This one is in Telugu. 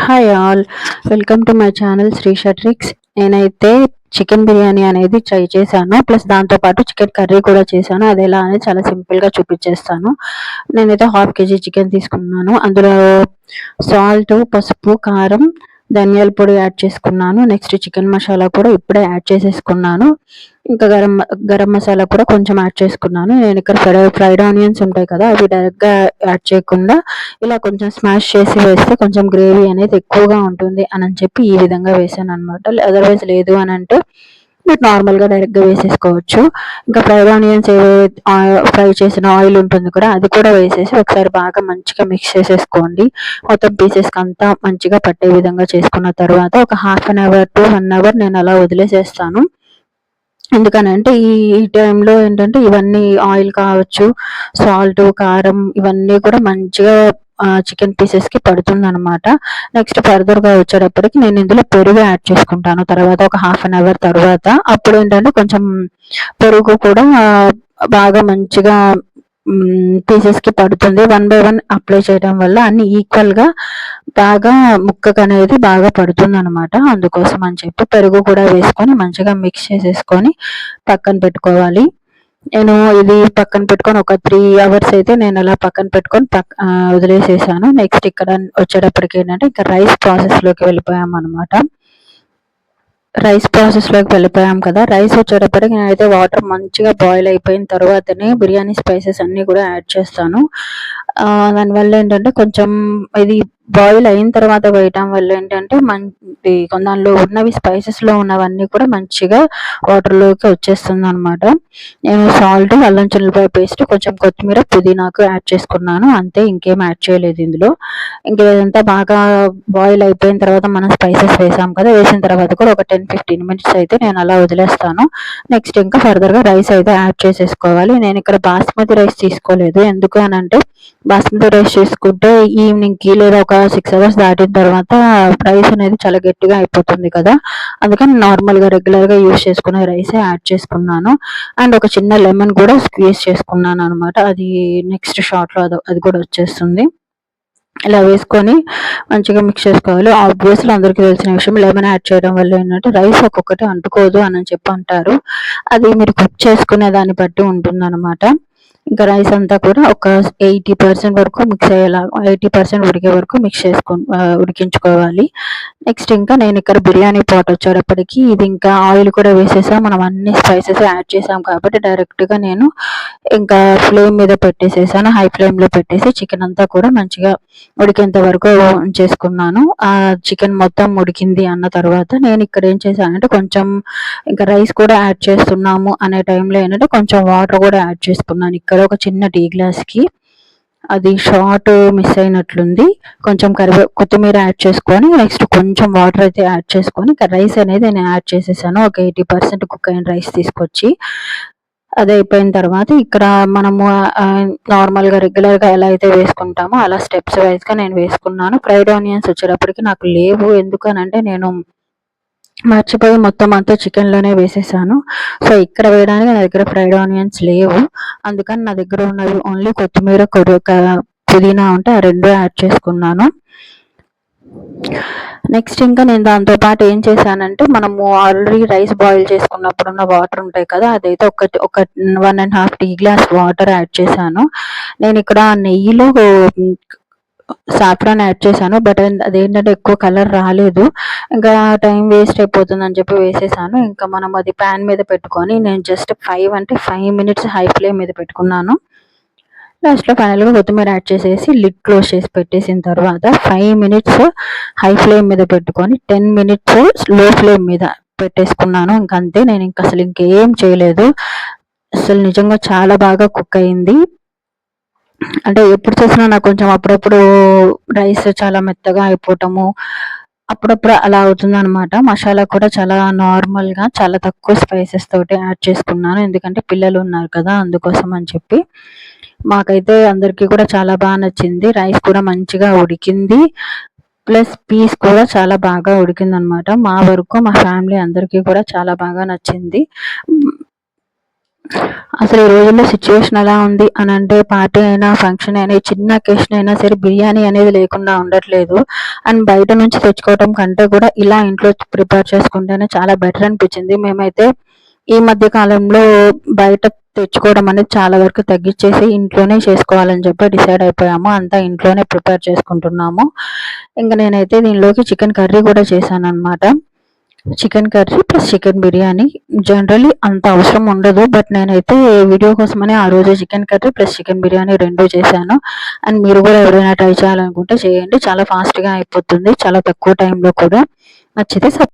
Hi all welcome to my channel Shri షట్రిక్స్ నేనైతే చికెన్ బిర్యానీ అనేది ట్రై చేశాను. ప్లస్ దాంతోపాటు చికెన్ కర్రీ కూడా చేశాను. అది ఎలా అనేది చాలా సింపుల్గా చూపించేస్తాను. నేనైతే హాఫ్ కేజీ చికెన్ తీసుకున్నాను. అందులో సాల్ట్ పసుపు కారం ధనియాల పొడి యాడ్ చేసుకున్నాను. నెక్స్ట్ చికెన్ మసాలా కూడా ఇప్పుడే యాడ్ చేసేసుకున్నాను. ఇంకా గరం గరం మసాలా కూడా కొంచెం యాడ్ చేసుకున్నాను. నేను ఇక్కడ ఫ్రై ఫ్రైడ్ ఆనియన్స్ ఉంటాయి కదా అవి డైరెక్ట్గా యాడ్ చేయకుండా ఇలా కొంచెం స్మాష్ చేసి వేస్తే కొంచెం గ్రేవీ అనేది ఎక్కువగా ఉంటుంది అని చెప్పి ఈ విధంగా వేసాను అనమాట అదర్వైజ్ లేదు అని అంటే మీరు నార్మల్గా డైరెక్ట్గా వేసేసుకోవచ్చు. ఇంకా ఫ్రైడ్ ఆనియన్స్ ఫ్రై చేసిన ఆయిల్ ఉంటుంది కూడా అది కూడా వేసేసి ఒకసారి బాగా మంచిగా మిక్స్ చేసేసుకోండి. మొత్తం పీసెస్కి అంతా మంచిగా పట్టే విధంగా చేసుకున్న తర్వాత ఒక half an hour to one hour నేను అలా వదిలేసేస్తాను. ఎందుకనంటే ఈ ఈ టైంలో ఏంటంటే ఇవన్నీ ఆయిల్ కావచ్చు సాల్ట్ కారం ఇవన్నీ కూడా మంచిగా చికెన్ పీసెస్కి పడుతుంది అనమాట నెక్స్ట్ ఫర్దర్గా వచ్చేటప్పటికి నేను ఇందులో పెరుగు యాడ్ చేసుకుంటాను. తర్వాత ఒక హాఫ్ అన్ అవర్ తర్వాత అప్పుడు ఏంటంటే కొంచెం పెరుగు కూడా బాగా మంచిగా పీసెస్కి పడుతుంది. వన్ బై వన్ అప్లై చేయడం వల్ల అన్ని ఈక్వల్గా బాగా ముక్కకు అనేది బాగా పడుతుంది అనమాట అందుకోసం అని చెప్పి పెరుగు కూడా వేసుకొని మంచిగా మిక్స్ చేసేసుకొని పక్కన పెట్టుకోవాలి. నేను ఇది పక్కన పెట్టుకొని ఒక త్రీ అవర్స్ అయితే నేను అలా పక్కన పెట్టుకొని పక్క వదిలేసేసాను. నెక్స్ట్ ఇక్కడ వచ్చేటప్పటికి ఏంటంటే ఇంకా రైస్ ప్రాసెస్లోకి వెళ్ళిపోయాం అనమాట రైస్ ప్రాసెస్లోకి వెళ్ళిపోయాం కదా. రైస్ వచ్చేటప్పటికి నేనైతే వాటర్ మంచిగా బాయిల్ అయిపోయిన తర్వాతనే బిర్యానీ స్పైసెస్ అన్నీ కూడా యాడ్ చేస్తాను. దానివల్ల ఏంటంటే కొంచెం ఇది బాయిల్ అయిన తర్వాత వేయటం వల్ల ఏంటంటే మంచి దానిలో ఉన్నవి స్పైసెస్లో ఉన్నవన్నీ కూడా మంచిగా వాటర్లోకి వచ్చేస్తుంది అనమాట నేను సాల్ట్ అల్లం చిల్లిపాయ పేస్ట్ కొంచెం కొత్తిమీర పుదీనాకు యాడ్ చేసుకున్నాను. అంతే ఇంకేం యాడ్ చేయలేదు ఇందులో. ఇంకా ఇదంతా బాగా బాయిల్ అయిపోయిన తర్వాత మనం స్పైసెస్ వేసాం కదా వేసిన తర్వాత కూడా ఒక టెన్ ఫిఫ్టీన్ మినిట్స్ అయితే నేను అలా వదిలేస్తాను. నెక్స్ట్ ఇంకా ఫర్దర్గా రైస్ అయితే యాడ్ చేసేసుకోవాలి. నేను ఇక్కడ బాస్మతి రైస్ తీసుకోలేదు. ఎందుకు అని అంటే బాస్మతి రైస్ చేసుకుంటే ఈవినింగ్కి లేదా ఒక సిక్స్ అవర్స్ దాటిన తర్వాత రైస్ అనేది చాలా గట్టిగా అయిపోతుంది కదా. అందుకని నార్మల్గా రెగ్యులర్గా యూస్ చేసుకునే రైసే యాడ్ చేసుకున్నాను. అండ్ ఒక చిన్న లెమన్ కూడా స్క్వీజ్ చేసుకున్నాను అనమాట అది నెక్స్ట్ షార్ట్లో అది అది కూడా వచ్చేస్తుంది. ఇలా వేసుకొని మంచిగా మిక్స్ చేసుకోవాలి. ఆబ్వియస్లీ అందరికీ తెలిసిన విషయం లెమన్ యాడ్ చేయడం వల్ల ఏంటంటే రైస్ ఒక్కొక్కటి అంటుకోదు అని చెప్పి అంటారు. అది మీరు కుక్ చేసుకునే దాన్ని బట్టి ఉంటుందన్నమాట. ఇంకా రైస్ అంతా కూడా ఒక ఎయిటీ పర్సెంట్ వరకు మిక్స్ అయ్యేలా ఎయిటీ పర్సెంట్ ఉడికే వరకు మిక్స్ చేసుకో ఉడికించుకోవాలి. నెక్స్ట్ ఇంకా నేను ఇక్కడ బిర్యానీ పాట్ వచ్చేటప్పటికి ఇది ఇంకా ఆయిల్ కూడా వేసేసాం. మనం అన్ని స్పైసెస్ యాడ్ చేసాం కాబట్టి డైరెక్ట్గా నేను ఇంకా ఫ్లేమ్ మీద పెట్టేసేసాను. హై ఫ్లేమ్లో పెట్టేసి చికెన్ అంతా కూడా మంచిగా ఉడికేంత వరకు చేసుకున్నాను. ఆ చికెన్ మొత్తం ఉడికింది అన్న తర్వాత నేను ఇక్కడ ఏం చేశానంటే కొంచెం ఇంకా రైస్ కూడా యాడ్ చేస్తున్నాము అనే టైంలో ఏంటంటే కొంచెం వాటర్ కూడా యాడ్ చేసుకున్నాను. ఇక్కడ ఒక చిన్న టీ గ్లాస్కి అది షార్ట్ మిస్ అయినట్లుంది. కొంచెం కరివే కొత్తిమీర యాడ్ చేసుకొని నెక్స్ట్ కొంచెం వాటర్ అయితే యాడ్ చేసుకొని రైస్ అనేది నేను యాడ్ చేసేసాను. ఒక ఎయిటీ పర్సెంట్ కుక్ అయిన రైస్ తీసుకొచ్చి. అది అయిపోయిన తర్వాత ఇక్కడ మనము నార్మల్గా రెగ్యులర్గా ఎలా అయితే వేసుకుంటామో అలా స్టెప్స్ వైజ్గా నేను వేసుకున్నాను. ఫ్రైడ్ ఆనియన్స్ వచ్చేటప్పటికి నాకు లేవు. ఎందుకనంటే నేను మర్చిపోయి మొత్తం అంతా చికెన్లోనే వేసేసాను. సో ఇక్కడ వేయడానికి నా దగ్గర ఫ్రైడ్ ఆనియన్స్ లేవు. అందుకని నా దగ్గర ఉన్నవి ఓన్లీ కొత్తిమీర పుదీనా ఉంటే ఆ రెండు యాడ్ చేసుకున్నాను. నెక్స్ట్ ఇంకా నేను దాంతో పాటు ఏం చేశానంటే మనము ఆల్రెడీ రైస్ బాయిల్ చేసుకున్నప్పుడు ఉన్న వాటర్ ఉంటాయి కదా అదైతే ఒక ఒక one and half tea glass water add చేశాను. నేను ఇక్కడ నెయ్యిలో సాఫ్రాన్ యాడ్ చేశాను బట్ అదేంటంటే ఎక్కువ కలర్ రాలేదు. ఇంకా టైం వేస్ట్ అయిపోతుంది అని చెప్పి వేసేసాను. ఇంకా మనం అది ప్యాన్ మీద పెట్టుకొని నేను జస్ట్ ఫైవ్ అంటే ఫైవ్ మినిట్స్ హై ఫ్లేమ్ మీద పెట్టుకున్నాను. లాస్ట్లో ఫైనల్గా కొత్తిమీర యాడ్ చేసేసి లిడ్ క్లోజ్ చేసి పెట్టేసిన తర్వాత ఫైవ్ మినిట్స్ హై ఫ్లేమ్ మీద పెట్టుకొని టెన్ మినిట్స్లో ఫ్లేమ్ మీద పెట్టేసుకున్నాను. ఇంకంతే నేను ఇంకా అసలు ఇంకేం చేయలేదు. అసలు నిజంగా చాలా బాగా కుక్ అయింది. అంటే ఎప్పుడు చేసినా నాకు కొంచెం అప్పుడప్పుడు రైస్ చాలా మెత్తగా అయిపోవటము అప్పుడప్పుడు అలా అవుతుంది అనమాట మసాలా కూడా చాలా నార్మల్గా చాలా తక్కువ స్పైసెస్ తోటి యాడ్ చేసుకున్నాను. ఎందుకంటే పిల్లలు ఉన్నారు కదా అందుకోసం అని చెప్పి. మాకైతే అందరికీ కూడా చాలా బాగా నచ్చింది. రైస్ కూడా మంచిగా ఉడికింది. ప్లస్ పీస్ కూడా చాలా బాగా ఉడికింది అనమాట మా వరకు మా ఫ్యామిలీ అందరికీ కూడా చాలా బాగా నచ్చింది. అసలు ఈ రోజుల్లో సిచ్యువేషన్ ఎలా ఉంది అని అంటే పార్టీ అయినా ఫంక్షన్ అయినా చిన్న అకేషన్ అయినా సరే బిర్యానీ అనేది లేకుండా ఉండట్లేదు. అండ్ బయట నుంచి తెచ్చుకోవటం కంటే కూడా ఇలా ఇంట్లో ప్రిపేర్ చేసుకుంటేనే చాలా బెటర్ అనిపించింది. మేమైతే ఈ మధ్య కాలంలో బయట తెచ్చుకోవడం అనేది చాలా వరకు తగ్గించేసి ఇంట్లోనే చేసుకోవాలని చెప్పి డిసైడ్ అయిపోయాము. అంతా ఇంట్లోనే ప్రిపేర్ చేసుకుంటున్నాము. ఇంకా నేనైతే దీనిలోకి చికెన్ కర్రీ కూడా చేశాను అనమాట chicken curry plus chicken biryani. Generally అంత అవసరం ఉండదు. బట్ నేనైతే వీడియో కోసమని ఆ రోజు chicken curry plus chicken biryani రెండు చేశాను. అండ్ మీరు కూడా ఎవరైనా ట్రై చేయాలనుకుంటే చేయండి. చాలా ఫాస్ట్గా అయిపోతుంది. చాలా తక్కువ టైంలో కూడా. నచ్చితే